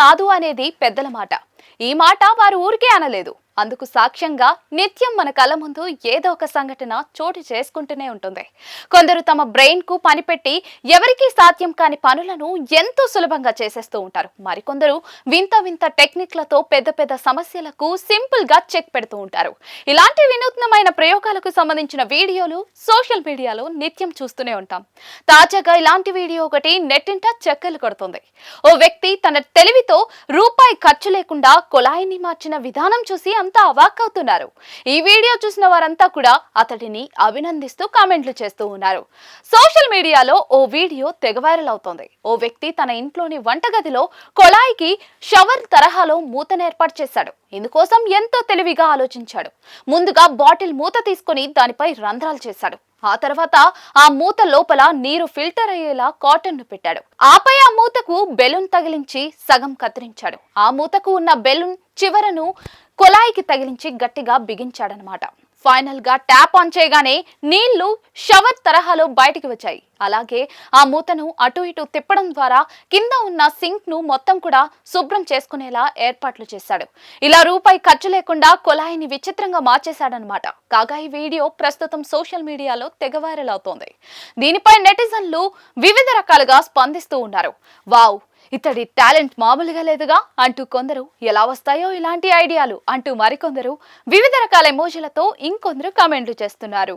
కాదు అనేది పెద్దల మాట. ఈ మాట వారు ఊరికే అనలేదు. అందుకు సాక్ష్యంగా నిత్యం మన కళ ముందు ఏదో ఒక సంఘటన చోటు చేసుకుంటూనే ఉంటుంది. కొందరు తమ బ్రెయిన్కు పనిపెట్టి ఎవరికీ సాధ్యం కాని పనులను ఎంతో సులభంగా చేసేస్తూ ఉంటారు. మరికొందరు వింత వింత టెక్నిక్లతో పెద్ద పెద్ద సమస్యలకు సింపుల్గా చెక్ పెడుతూ ఉంటారు. ఇలాంటి వినూత్నమైన ప్రయోగాలకు సంబంధించిన వీడియోలు సోషల్ మీడియాలో నిత్యం చూస్తూనే ఉంటాం. తాజాగా ఇలాంటి వీడియో ఒకటి నెట్టింట చెక్కలు కొడుతుంది. ఓ వ్యక్తి తన తెలివితో రూపాయి ఖర్చు లేకుండా కొలాయిని మార్చిన విధానం చూసి అంతా అవాక్కవుతున్నారు ఈ వీడియో చూసిన వారంతా కూడా అతడిని అభినందిస్తూ కామెంట్లు చేస్తూ ఉన్నారు. సోషల్ మీడియాలో ఓ వీడియో తెగ వైరల్ అవుతోంది. ఓ వ్యక్తి తన ఇంట్లోని వంటగదిలో కొళాయికి షవర్ తరహాలో మూతను ఏర్పాటు చేశాడు. ఇందుకోసం ఎంతో తెలివిగా ఆలోచించాడు. ముందుగా బాటిల్ మూత తీసుకొని దానిపై రంధ్రాలు చేశాడు. ఆ తర్వాత ఆ మూత లోపల నీరు ఫిల్టర్ అయ్యేలా కాటన్ను పెట్టాడు. ఆపై ఆ మూతకు బెలూన్ తగిలించి సగం కత్తిరించాడు. ఆ మూతకు ఉన్న బెలూన్ చివరను కొలాయికి తగిలించి గట్టిగా బిగించాడనమాట ఫైనల్గా ట్యాప్ ఆన్ చేయగానే నీళ్ళు షవర్ తరహాలో బయటికి వచ్చాయి. అలాగే ఆ మూతను అటు ఇటు తిప్పడం ద్వారా కింద ఉన్న సింక్ను మొత్తం కూడా శుభ్రం చేసుకునేలా ఏర్పాట్లు చేశాడు. ఇలా రూపాయి ఖర్చు లేకుండా కొలాయిని విచిత్రంగా మార్చేశాడనమాట కాగా ఈ వీడియో ప్రస్తుతం సోషల్ మీడియాలో తెగ వైరల్ అవుతోంది. దీనిపై నెటిజన్లు వివిధ రకాలుగా స్పందిస్తూ ఉన్నారు. వావ్! ఇతడి టాలెంట్ మామూలుగా లేదుగా అంటూ కొందరు ఎలా వస్తాయో ఇలాంటి ఐడియాలు అంటూ మరికొందరు వివిధ రకాల ఎమోజీలతో ఇంకొందరు కామెంట్లు చేస్తున్నారు.